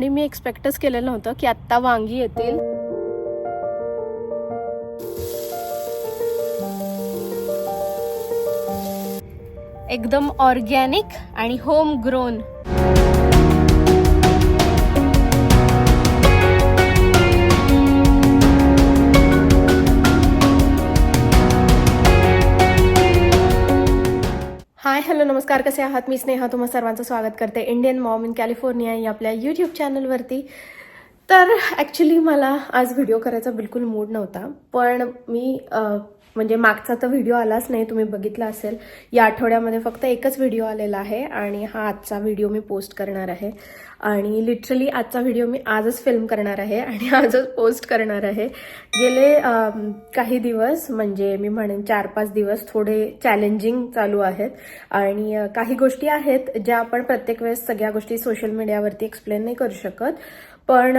आणि मी एक्सपेक्टच केलेलं नव्हतं की आत्ता वांगी येतील. एकदम ऑर्गॅनिक आणि होम ग्रोन हाय हॅलो नमस्कार. कसे आहात? मी स्नेहा. तुम्हा सर्वांचं स्वागत करते. इंडियन मॉम इन कॅलिफोर्निया या आपल्या यूट्यूब चॅनलवरती तर ॲक्च्युली मला आज व्हिडिओ करायचा बिलकुल मूड नव्हता. पण मी म्हणजे मागचा तर व्हिडिओ आलाच नाही तुम्ही बघितला असेल. या आठवड्यामध्ये फक्त एकच व्हिडिओ आलेला आहे आणि हा आजचा व्हिडिओ मी पोस्ट करणार आहे. आणि लिटरली आजचा व्हिडिओ मी आजच फिल्म करणार आहे आणि आजच पोस्ट करणार आहे. गेले काही दिवस म्हणजे मी म्हणेन चार पाच दिवस थोडे चॅलेंजिंग चालू आहेत. आणि काही गोष्टी आहेत ज्या आपण प्रत्येक वेळेस सगळ्या गोष्टी सोशल मीडियावरती एक्सप्लेन नाही करू शकत. पण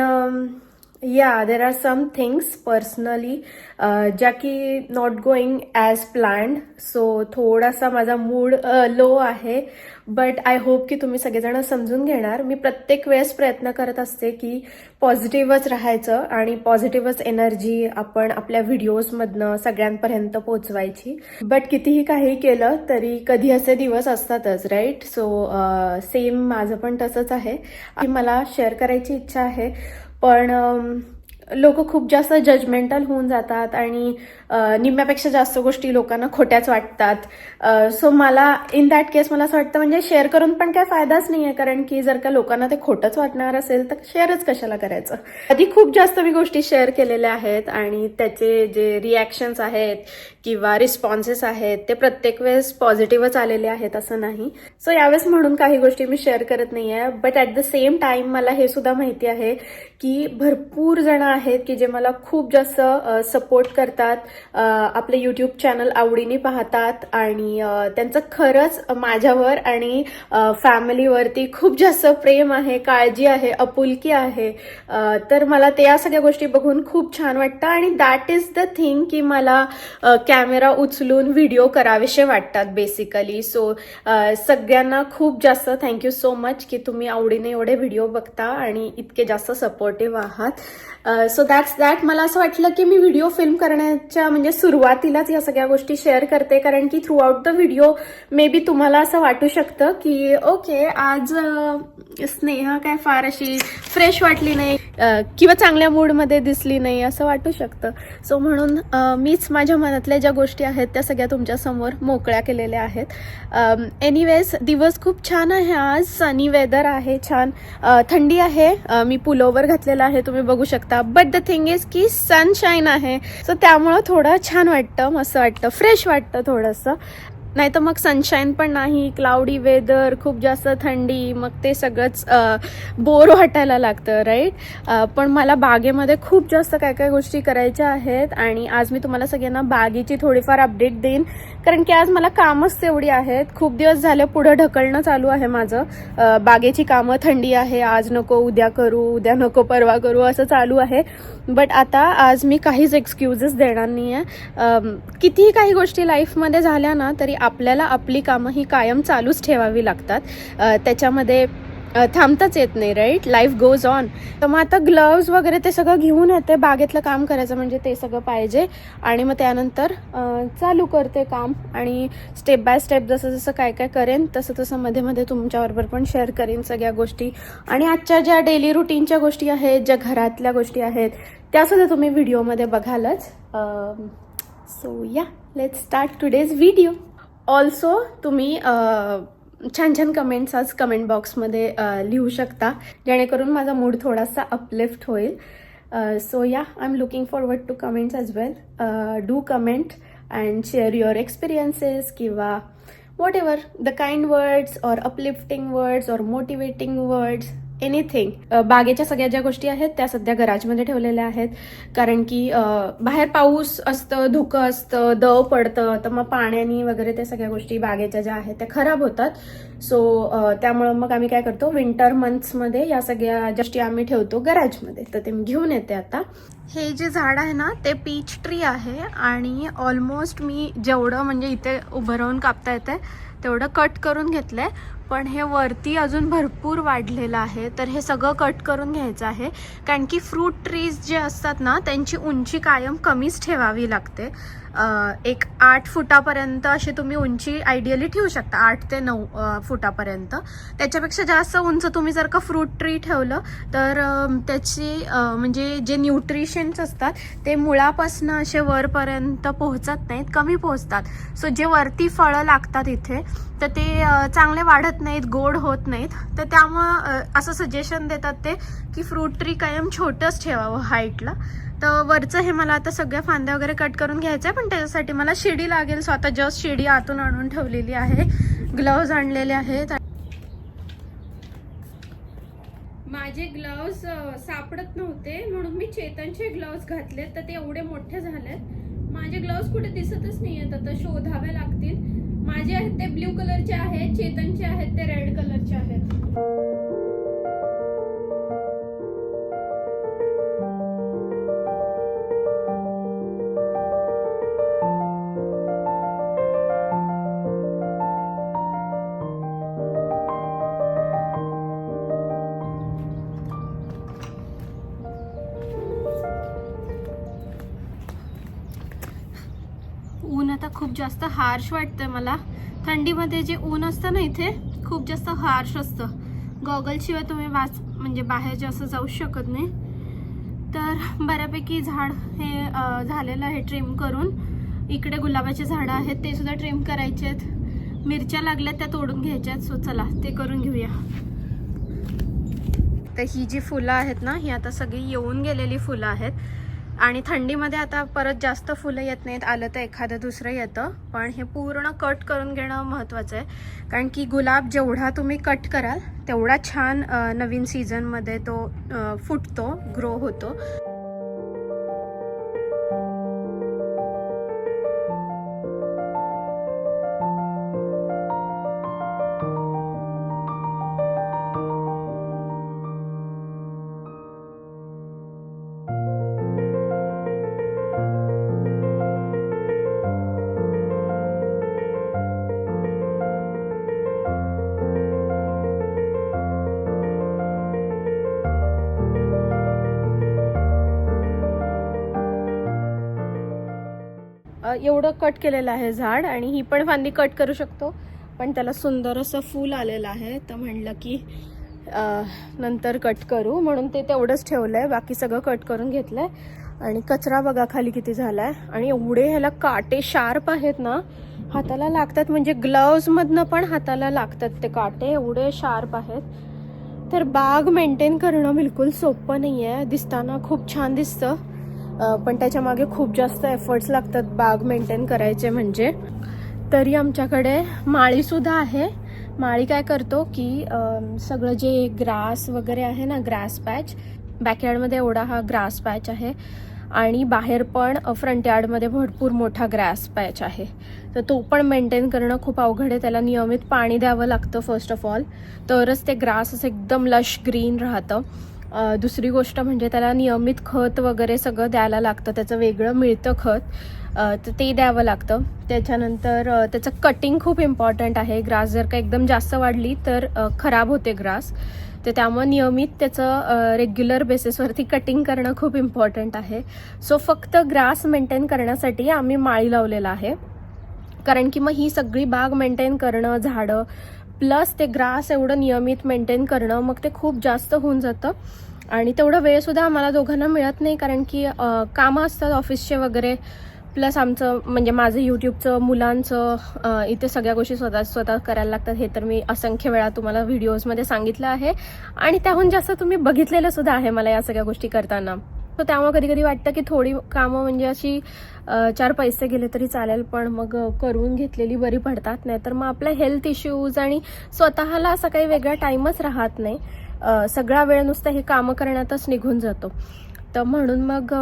या there are some things personally ज्या की not going as planned so थोडासा माझा मूड लो uh, आहे. बट आय होप की तुम्ही सगळेजण समजून घेणार. मी प्रत्येक वेळेस प्रयत्न करत असते की पॉझिटिव्हच राहायचं आणि पॉझिटिव्हच एनर्जी आपण आपल्या व्हिडिओजमधनं सगळ्यांपर्यंत पोचवायची. बट कितीही काही केलं तरी कधी असे दिवस असतातच राईट सो सेम माझं पण तसंच आहे. आणि मला शेअर करायची इच्छा आहे. पण लोक खूप जास्त जजमेंटल होऊन जातात आणि निम्म्यापेक्षा जास्त गोष्टी लोकांना खोट्याच वाटतात. सो मला इन दॅट केस मला असं वाटतं म्हणजे शेअर करून पण काय फायदाच नाही आहे कारण की जर का लोकांना ते खोटंच वाटणार असेल तर शेअरच कशाला करायचं? आधी खूप जास्त मी गोष्टी शेअर केलेल्या आहेत आणि त्याचे जे रिॲक्शन्स आहेत किंवा रिस्पॉन्सेस आहेत ते प्रत्येक वेळेस पॉझिटिव्हच आलेले आहेत असं नाही. सो यावेळेस म्हणून काही गोष्टी मी शेअर करत नाही आहे but at the same time मला हे सुद्धा माहिती आहे की भरपूर जण आहेत की जे मला खूप जास्त सपोर्ट करतात. आपले युट्यूब चॅनल आवडीने पाहतात आणि त्यांचं खरंच माझ्यावर आणि फॅमिलीवरती खूप जास्त प्रेम आहे काळजी आहे आपुलकी आहे. तर मला ते या सगळ्या गोष्टी बघून खूप छान वाटतं आणि दॅट इज द थिंग की मला कॅमेरा उचलून व्हिडिओ करावेसे वाटतात बेसिकली सो सगळ्यांना खूप जास्त थँक्यू सो मच की तुम्ही आवडीने एवढे व्हिडिओ बघता आणि इतके जास्त सपोर्टिव्ह आहात. सो दॅट्स दॅट मला असं वाटलं की मी व्हिडिओ फिल्म करण्याच्या म्हणजे सुरुवातीलाच या सगळ्या गोष्टी शेअर करते. कारण की throughout the video maybe तुम्हाला असं वाटू शकतं की ओके आज स्नेहा काय फार अशी फ्रेश वाटली नाही किंवा चांगल्या मूडमध्ये दिसली नाही असं वाटू शकतं. सो म्हणून मीच माझ्या मनातल्या ज्या गोष्टी आहेत त्या सगळ्या तुमच्यासमोर मोकळ्या केलेल्या आहेत. एनिवेज दिवस खूप छान आहे आज. सनी वेदर आहे छान. थंडी आहे. मी पुलोवर घातलेला आहे. तुम्ही बघू शकता. बट द थिंग इज की सनशाईन आहे. सो त्यामुळं थोडं छान वाटतं मस्त वाटतं फ्रेश वाटतं थोडंसं. नाही तर मग सनशाईन पण नाही क्लाउडी वेदर खूप जास्त थंडी मग ते सगळंच बोर वाटायला लागतं राईट पण मला बागेमध्ये खूप जास्त काय काय गोष्टी करायच्या आहेत आणि आज मी तुम्हाला सगळ्यांना बागेची थोडीफार अपडेट देईन. कारण की आज मला कामच तेवढी आहेत. खूप दिवस झाले पुढं ढकलणं चालू आहे माझं. बागेची कामं थंडी आहे. आज नको उद्या करू उद्या नको परवा करू असं चालू आहे. बट आता आज मी काहीच एक्सक्युजेस देणार नाही आहे कितीही काही गोष्टी लाईफमध्ये झाल्या ना तरी आपल्याला आपली कामं ही कायम चालूच ठेवावी लागतात. त्याच्यामध्ये थांबताच येत नाही राईट लाईफ गोज ऑन तर मग आता ग्लव्ज वगैरे ते सगळं घेऊन येते बागेतलं काम करायचं म्हणजे ते सगळं पाहिजे. आणि मग त्यानंतर चालू करते काम आणि स्टेप बाय स्टेप जसं जसं काय काय करेन तसं तसं मध्ये मध्ये तुमच्याबरोबर पण शेअर करेन सगळ्या गोष्टी. आणि आजच्या ज्या डेली रुटीनच्या गोष्टी आहेत ज्या घरातल्या गोष्टी आहेत त्या सुद्धा तुम्ही व्हिडिओमध्ये बघालच. So yeah let start today's video also तुम्ही छान छान कमेंट्स आज कमेंट बॉक्समध्ये लिहू शकता. जेणेकरून माझा मूड थोडासा अपलिफ्ट होईल. So yeah I am looking forward to comments as well do comment and share your experiences किंवा whatever the kind words or uplifting words or motivating words anything बागेच्या सगळ्या ज्या गोष्टी आहेत त्या सध्या गराजमध्ये ठेवलेल्या आहेत. कारण की बाहेर पाऊस असतं धुकं असतं दव पडतं तर मग पाण्याने वगैरे त्या सगळ्या गोष्टी बागेच्या ज्या आहेत त्या खराब होतात. सो त्यामुळं मग आम्ही काय करतो विंटर मंथ्समध्ये या सगळ्या गोष्टी आम्ही ठेवतो गराजमध्ये. तर ते मी घेऊन येते आता. हे जे झाड आहे ना ते पीच ट्री आहे आणि ऑलमोस्ट मी जेवढं म्हणजे इथे उभं राहून कापता येते तेवढं कट करून घेतलंय. पण हे वरती अजून भरपूर वाढलेलं आहे. तर हे सगळं कट करून घ्यायचं आहे. कारण की फ्रूट ट्रीज जे असतात ना त्यांची उंची कायम कमीच ठेवावी लागते. एक आठ फुटापर्यंत अशी तुम्ही उंची आयडियली ठेवू शकता आठ ते नऊ फुटापर्यंत. त्याच्यापेक्षा जास्त उंच तुम्ही जर का फ्रूट ट्री ठेवलं तर त्याची म्हणजे जे न्यूट्रिशन्स असतात ते मुळापासनं असे वरपर्यंत पोहोचत नाहीत कमी पोहोचतात. सो जे वरती फळं लागतात इथे तर ते चांगले वाढत नाहीत गोड होत नाहीत. तर त्यामुळं असं सजेशन देतात ते की फ्रूट ट्री कायम छोटंच ठेवावं हाईटला तर वरचं हे मला आता सगळ्या फांद्या वगैरे कट करून घ्यायचं आहे पण त्याच्यासाठी मला शिडी लागेल. सो आता जस्ट शिडी आतून आणून ठेवलेली आहे. ग्लव्ज आणलेले आहेत. माझे ग्लव्ज सापडत नव्हते म्हणून मी चेतनचे ग्लव्ज घातले तर ते एवढे मोठे झाले माझे ग्लव्ज कुठे दिसतच नाही आहेत आता शोधावे लागतील. माझे आहेत ते ब्ल्यू कलरचे आहेत चेतनचे आहेत ते रेड कलरचे आहेत. जास्त हार्श वाटतं मला. थंडीमध्ये जे ऊन असतं ना इथे खूप जास्त हार्श असतं. गॉगलशिवाय तुम्ही वाच म्हणजे बाहेर जास्त जाऊ शकत नाही. तर बऱ्यापैकी झाड हे झालेलं आहे ट्रिम करून. इकडे गुलाबाचे झाडं आहेत ते सुद्धा ट्रिम करायचे आहेत. मिरच्या लागल्यात त्या तोडून घ्यायच्या आहेत. सो चला ते करून घेऊया. तर ही जी फुलं आहेत ना ही आता सगळी येऊन गेलेली फुलं आहेत. आणि थंडीमध्ये आता परत जास्त फुलं येत नाहीत आलं तर एखादं दुसरं येतं. पण हे पूर्ण कट करून घेणं महत्त्वाचं आहे. कारण की गुलाब जेवढा तुम्ही कट कराल तेवढा छान नवीन सीझनमध्ये तो फुटतो ग्रो होतो. एवढं कट केलेलं आहे झाड आणि ही पण फांदी कट करू शकतो. पण त्याला सुंदर असं फूल आलेलं आहे. तर म्हणलं की नंतर कट करू. म्हणून ते तेवढंच ठेवलं आहे बाकी सगळं कट करून घेतलं आहे आणि कचरा बघा खाली किती झाला आहे आणि एवढे ह्याला काटे शार्प आहेत ना हाताला लागतात. म्हणजे ग्लव्जमधनं पण हाताला लागतात ते काटे. एवढे शार्प आहेत. तर बाग मेंटेन करणं बिलकुल सोपं नाही आहे दिसताना खूप छान दिसतं. पण त्याच्यामागे खूप जास्त एफर्ट्स लागतात बाग मेंटेन करायचे म्हणजे. तरी आमच्याकडे माळीसुद्धा आहे. माळी काय करतो की सगळं जे ग्रास वगैरे आहे ना ग्रास पॅच बॅकयार्डमध्ये एवढा हा ग्रास पॅच आहे. आणि बाहेर पण फ्रंट यार्डमध्ये भरपूर मोठा ग्रास पॅच आहे. तर तो पण मेंटेन करणं खूप अवघड आहे. त्याला नियमित पाणी द्यावं लागतं फर्स्ट ऑफ ऑल तरच ते ग्रास असं एकदम लश ग्रीन राहतं. दुसरी गोष्ट म्हणजे त्याला नियमित खत वगैरे सगळं द्यायला लागतं. त्याचं वेगळं मिळतं खत. तर ते द्यावं लागतं. त्याच्यानंतर त्याचं कटिंग खूप इम्पॉर्टंट आहे. ग्रास जर का एकदम जास्त वाढली तर खराब होते ग्रास. तर त्यामुळे नियमित त्याचं रेग्युलर बेसिसवरती कटिंग करणं खूप इम्पॉर्टंट आहे. सो फक्त ग्रास मेंटेन करण्यासाठी आम्ही माळी लावलेला आहे. कारण की मग ही सगळी बाग मेंटेन करणं झाडं प्लस ते ग्रास एवढं नियमित मेंटेन करणं मग ते खूप जास्त होऊन जातं. आणि तेवढा वेळसुद्धा आम्हाला दोघांना मिळत नाही कारण की कामं असतात ऑफिसचे वगैरे. प्लस आमचं म्हणजे माझं यूट्यूबचं मुलांचं इथे सगळ्या गोष्टी स्वतः स्वतः करायला लागतात. हे तर मी असंख्य वेळा तुम्हाला व्हिडिओजमध्ये सांगितलं आहे. आणि त्याहून जास्त तुम्ही बघितलेलं सुद्धा आहे मला या सगळ्या गोष्टी करताना. तर त्यामुळे कधी कधी वाटतं की थोडी कामं म्हणजे अशी चार पैसे गेले तरी चालेल पण मग करून घेतलेली बरी पडतात. नाही तर मग आपल्या हेल्थ इश्यूज आणि स्वतःला असा काही वेगळा टाईमच राहत नाही. सगळा वेळ नुसतं हे कामं करण्यातच निघून जातो. तर म्हणून मग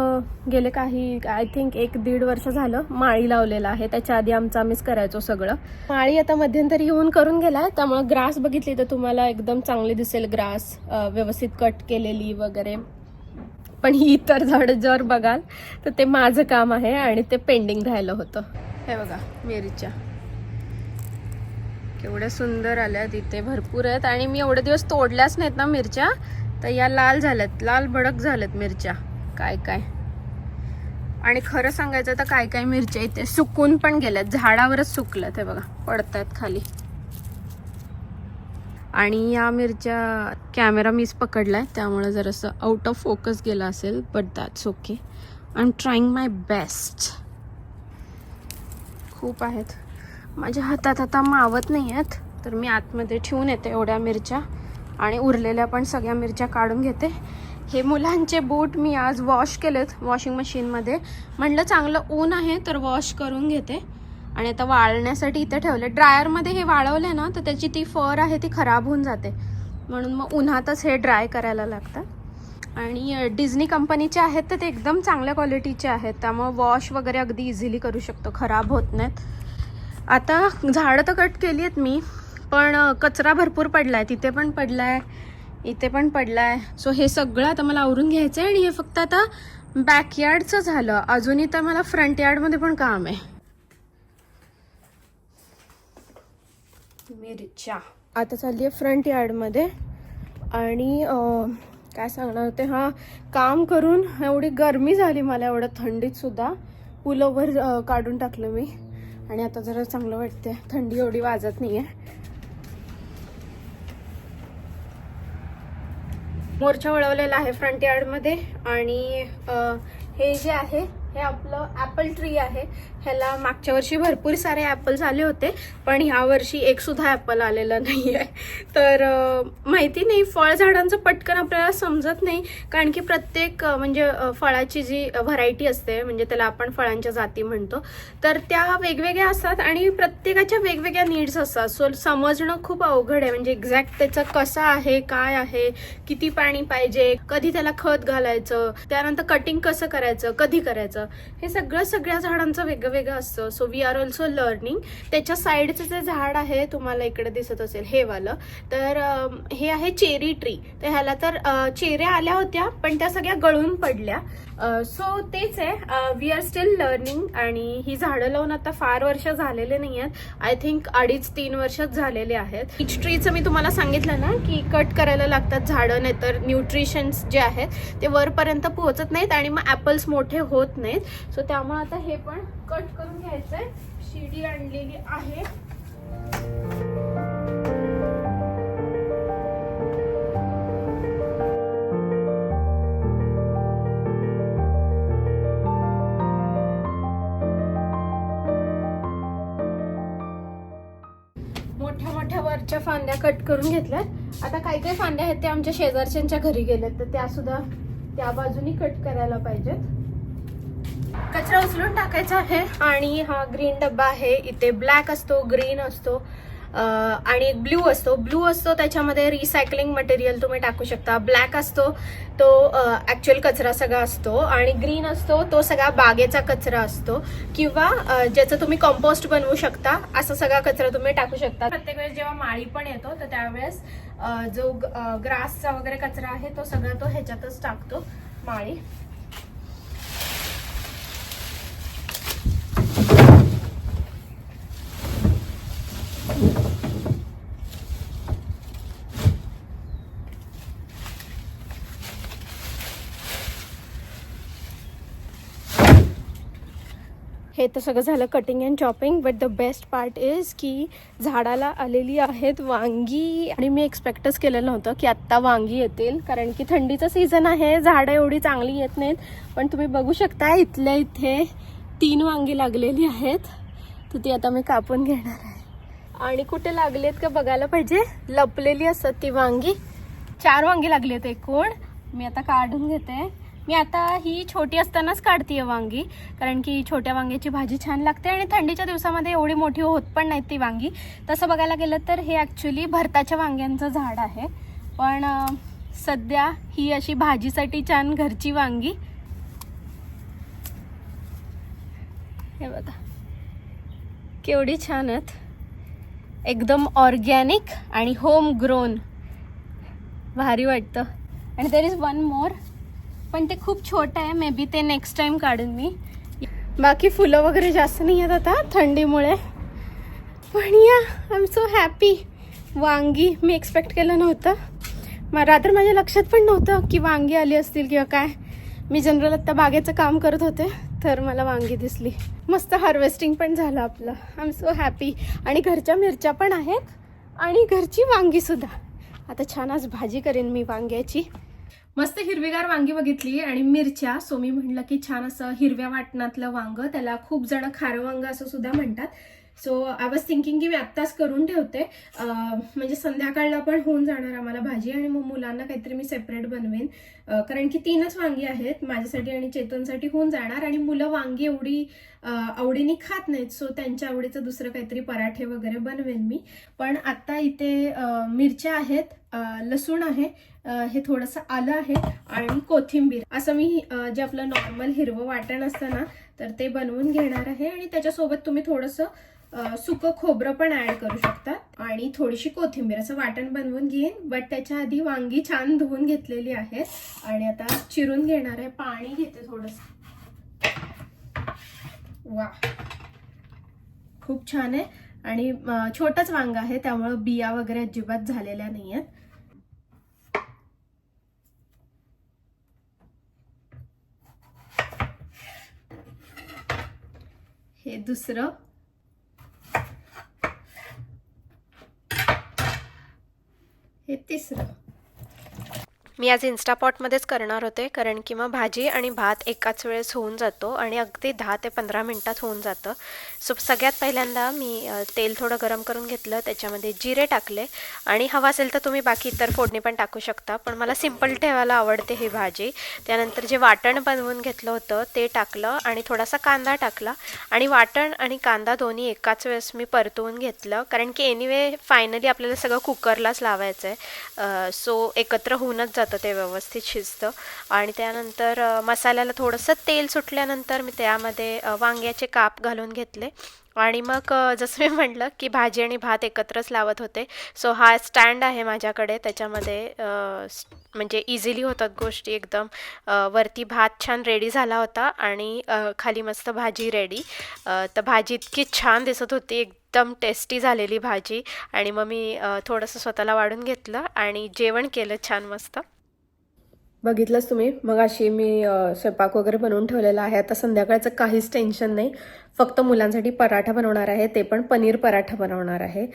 गेले काही आय थिंक एक दीड वर्ष झालं माळी लावलेलं आहे. त्याच्या आधी आमचं आम्हीच करायचो सगळं. माळी आता मध्यंतरी येऊन करून गेला त्यामुळे ग्रास बघितली तर तुम्हाला एकदम चांगली दिसेल ग्रास व्यवस्थित कट केलेली वगैरे. पण ही इतर झाडं जर बघाल तर ते माझं काम आहे आणि ते पेंडिंग राहिलं होतं. हे बघा मिरच्या. केवढ्या सुंदर आल्या इथे भरपूर आहेत. आणि मी एवढे दिवस तोडल्याच नाहीत ना मिरच्या तर या लाल झाल्यात. लाल भडक झाल्यात मिरच्या. काय काय? आणि खरं सांगायचं तर काय काय मिरच्या इथे सुकून पण गेल्यात. झाडावरच सुकल्यात. हे बघा पडतायत खाली. आणि या मिरच्या कॅमेरा मीच पकडला आहे त्यामुळे जरासं आउट ऑफ फोकस गेला असेल but that's okay I am trying my best खूप आहेत. माझ्या हातात आता मावत नाही आहेत तर मी आतमध्ये ठेवून येते एवढ्या मिरच्या आणि उरलेल्या पण सगळ्या मिरच्या काढून घेते. हे मुलांचे बूट मी आज वॉश केलेत वॉशिंग मशीनमध्ये म्हणलं चांगलं ऊन आहे तर वॉश करून घेते. आणि आता वाळण्यासाठी इथे ठेवले ड्रायरमध्ये हे वाळवले ना तर त्याची ती फर आहे ती खराब होऊन जाते. म्हणून मग उन्हातच हे ड्राय करायला लागतात आणि डिझनी कंपनीचे आहेत तर ते एकदम चांगल्या क्वालिटीचे आहेत. त्यामुळं वॉश वगैरे अगदी इझिली करू शकतो. खराब होत नाहीत. आता झाडं तर कट केली आहेत मी पण कचरा भरपूर पडला आहे तिथे पण पडला आहे इथे पण पडला आहे सो हे सगळं आता मला आवरून घ्यायचं आहे आणि हे फक्त आता बॅकयार्डचं झालं. अजूनही तर मला फ्रंट यार्डमध्ये पण काम आहे. मिरच्या. आता चालली आहे फ्रंट यार्डमध्ये आणि काय सांगणार होते हां काम करून एवढी गरमी झाली मला एवढं थंडीतसुद्धा पुलोवर काढून टाकलं मी. आणि आता जरा चांगलं वाटते थंडी एवढी वाजत नाही आहे मोर्चा वळवलेला आहे फ्रंट यार्डमध्ये आणि हे जे आहे हे आपलं ॲपल ट्री आहे. ह्याला मागच्या वर्षी भरपूर सारे ॲपल्स आले होते पण ह्या वर्षी एकसुद्धा ॲपल आलेलं नाही आहे तर माहिती नाही फळझाडांचं पटकन आपल्याला समजत नाही कारण की प्रत्येक म्हणजे फळाची जी व्हरायटी असते म्हणजे त्याला आपण फळांच्या जाती म्हणतो तर त्या वेगवेगळ्या असतात आणि प्रत्येकाच्या वेगवेगळ्या नीड्स असतात. सो समजणं खूप अवघड आहे म्हणजे एक्झॅक्ट त्याचं कसं आहे काय आहे किती पाणी पाहिजे कधी त्याला खत घालायचं त्यानंतर कटिंग कसं करायचं कधी करायचं हे सगळं सगळ्या झाडांचं वेगळं वेगळं असतं. So we are also learning त्याच्या साईडचं जे झाड आहे तुम्हाला इकडे दिसत असेल हे वालं. तर हे आहे चेरी ट्री तर ह्याला तर चेऱ्या आल्या होत्या पण त्या सगळ्या गळून पडल्या. सो तेच आहे. वी आर स्टील लर्निंग आणि ही झाडं लावून आता फार वर्ष झालेले नाही आहेत आय थिंक अडीच तीन वर्षच झालेले आहेत. इच ट्रीचं मी तुम्हाला सांगितलं ना की कट करायला लागतात झाडं नाहीतर न्यूट्रिशन्स जे आहेत ते वरपर्यंत पोहोचत नाहीत आणि मग ॲपल्स मोठे होत नाहीत. सो त्यामुळे आता हे पण कट करून घ्यायचं आहे शिडी आणलेली आहे. मोठ्या फांद्या कट करून घेतल्यात. आता काही काही फांद्या आहेत त्या आमच्या शेजारच्यांच्या घरी गेल्यात. तर त्या सुद्धा त्या बाजूनी कट करायला पाहिजेत. कचरा उचलून टाकायचा आहे. आणि हा ग्रीन डब्बा आहे. इथे ब्लॅक असतो ग्रीन असतो. आणि एक ब्ल्यू असतो. ब्ल्यू असतो त्याच्यामध्ये रिसायकलिंग मटेरियल तुम्ही टाकू शकता. ब्लॅक असतो तो ॲक्च्युअल कचरा सगळा असतो. आणि ग्रीन असतो तो सगळा बागेचा कचरा असतो. किंवा ज्याचं तुम्ही कंपोस्ट बनवू शकता असा सगळा कचरा तुम्ही टाकू शकता. प्रत्येक वेळेस जेव्हा माळी पण येतो तर त्यावेळेस जो ग्रासचा वगैरे कचरा आहे तो सगळा तो ह्याच्यातच टाकतो माळी. हे तर सगळं झालं cutting and chopping but the best part is की झाडाला आलेली आहेत वांगी आणि मी एक्सपेक्टच केलं नव्हतं की आत्ता वांगी येतील कारण की थंडीचं सीझन आहे झाडं एवढी चांगली येत नाहीत. पण तुम्ही बघू शकता इथल्या इथे तीन वांगी लागलेली आहेत. तर ती आता मी कापून घेणार आहे. आणि कुठे लागलेत आहेत का बघायला पाहिजे? लपलेली असतात ती वांगी. चार वांगी लागली आहेत एकूण. मी आता काढून घेते. मी आता ही छोटी असतानाच काढतीये वांगी कारण की छोट्या वांग्याची भाजी छान लागते आणि थंडीच्या दिवसामध्ये एवढी मोठी होत पण नाही ती वांगी. तसं बघायला गेलं तर हे ॲक्च्युली भरताच्या वांग्यांचं झाड आहे. पण सध्या ही अशी भाजीसाठी छान घरची वांगी. हे बघा. केवढी छान आहेत. एकदम ऑर्गॅनिक आणि होम ग्रोन भारी वाटतं. आणि देर इज वन मोर पण ते खूप छोटं आहे. मे बी ते नेक्स्ट टाइम काढेन मी. बाकी फुलं वगैरे जास्त नाही आहेत आता थंडीमुळे. पण या आय एम सो हॅपी वांगी मी एक्सपेक्ट केलं नव्हतं. मग रात्र माझ्या लक्षात पण नव्हतं की वांगी आली असतील किंवा काय. मी जनरल आत्ता बागेचं काम करत होते तर मला वांगी दिसली. मस्त हार्वेस्टिंग पण झालं आपलं. आय एम सो हॅपी आणि घरच्या मिरच्या पण आहेत. आणि घरची वांगीसुद्धा आता छान आज भाजी करेन मी वांग्याची. मस्त हिरवीगार वांगी बघितली आणि मिरच्या. सो मी म्हणलं की छान असं हिरव्या वाटणातलं वांग त्याला खूप जण खारं वांग असं सुद्धा म्हणतात. सो आय वॉज थिंकिंग की मी आत्ताच करून ठेवते. म्हणजे संध्याकाळला पण होऊन जाणार आम्हाला भाजी आणि मग मुलांना काहीतरी मी सेपरेट बनवेन. कारण की तीनच वांगी आहेत माझ्यासाठी आणि चेतनसाठी होऊन जाणार आणि मुलं वांगी एवढी आवडीने खात नाहीत. सो त्यांच्या आवडीचं दुसरं काहीतरी पराठे वगैरे बनवेन मी. पण आत्ता इथे मिरच्या आहेत लसूण आहे हे थोडंसं आलं आहे आणि कोथिंबीर. असं मी जे आपलं नॉर्मल हिरवं वाटण असतं ना तर ते बनवून घेणार आहे आणि त्याच्यासोबत तुम्ही थोडंसं सुकं खोबरं पण ऍड करू शकतात. आणि थोडीशी कोथिंबीर असं वाटण बनवून घेईन. बट त्याच्या आधी वांगी छान धुवून घेतलेली आहेत. आणि आता चिरून घेणार आहे. पाणी घेते थोडस. वा. खूप छान आहे. आणि अं, छोटंच वांग आहे. त्यामुळं बिया वगैरे अजिबात झालेल्या नाही आहेत हे दुसरं हे तिसरं मी आज इन्स्टापॉटमध्येच करणार होते कारण की मग भाजी आणि भात एकाच वेळेस होऊन जातो आणि अगदी दहा ते पंधरा मिनटात होऊन जातं. सो सगळ्यात पहिल्यांदा मी तेल थोडं गरम करून घेतलं त्याच्यामध्ये जिरे टाकले आणि हवा असेल तर तुम्ही बाकी इतर फोडणी पण टाकू शकता पण मला सिंपल ठेवायला आवडते ही भाजी. त्यानंतर जे वाटण बनवून घेतलं होतं ते टाकलं आणि थोडासा कांदा टाकला आणि वाटण आणि कांदा दोन्ही एकाच वेळेस मी परतवून घेतलं कारण की एनिवे फायनली आपल्याला सगळं कुकरलाच लावायचं आहे सो एकत्र होऊनच जातं. ते व्यवस्थित शिजतं. आणि त्यानंतर मसाल्याला थोडंसं तेल सुटल्यानंतर मी त्यामध्ये वांग्याचे काप घालून घेतले. आणि मग जसं मी म्हटलं की भाजी आणि भात एकत्रच लावत होते. सो हा स्टँड आहे माझ्याकडे. त्याच्यामध्ये म्हणजे इझिली होतात गोष्टी एकदम. वरती भात छान रेडी झाला होता आणि खाली मस्त भाजी रेडी. तर भाजी इतकी छान दिसत होती. एकदम टेस्टी झालेली भाजी. आणि मग मी थोडंसं स्वतःला वाढून घेतलं आणि जेवण केलं छान मस्त. बघितलंच तुम्ही. मग अशी मी स्वयंपाक वगैरे बनवून ठेवलेला आहे. आता संध्याकाळचं काहीच टेन्शन नाही. फक्त मुलांसाठी पराठा बनवणार आहे. ते पण पनीर पराठा बनवणार आहे.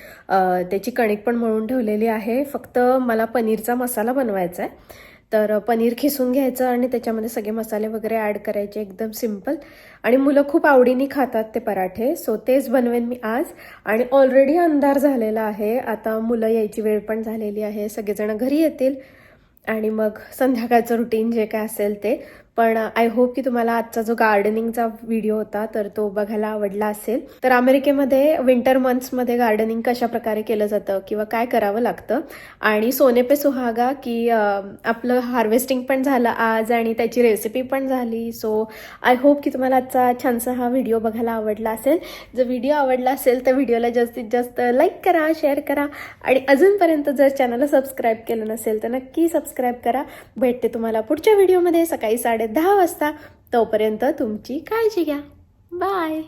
त्याची कणिक पण मळून ठेवलेली आहे. फक्त मला पनीरचा मसाला बनवायचा आहे. तर पनीर खिसून घ्यायचं आणि त्याच्यामध्ये सगळे मसाले वगैरे ॲड करायचे एकदम सिंपल आणि मुलं खूप आवडीने खातात ते पराठे. सो तेच बनवेन मी आज. आणि ऑलरेडी अंधार झालेला आहे. आता मुलं यायची वेळ पण झालेली आहे. सगळेजण घरी येतील. आणि मग संध्याकाळचं रुटीन जे काय असेल ते पण uh, आय होप की तुम्हाला आजचा जो गार्डनिंगचा व्हिडिओ होता तर तो बघायला आवडला असेल. तर अमेरिकेमध्ये विंटर मंथ्समध्ये गार्डनिंग कशा प्रकारे केलं जातं किंवा काय करावं लागतं? आणि सोने पे सुहागा की uh, आपलं हार्वेस्टिंग पण झालं आज आणि त्याची रेसिपी पण झाली. सो आय होप की तुम्हाला आजचा छानसा हा व्हिडिओ बघायला आवडला असेल. जर व्हिडिओ आवडला असेल तर व्हिडिओला जास्तीत जास्त लाईक करा शेअर करा आणि अजूनपर्यंत जर चॅनलला सबस्क्राईब केलं नसेल तर नक्की सबस्क्राईब करा. भेटते तुम्हाला पुढच्या व्हिडिओमध्ये सकाळी साडे साडे दहा वाजता तोपर्यंत तुमची काळजी घ्या. बाय.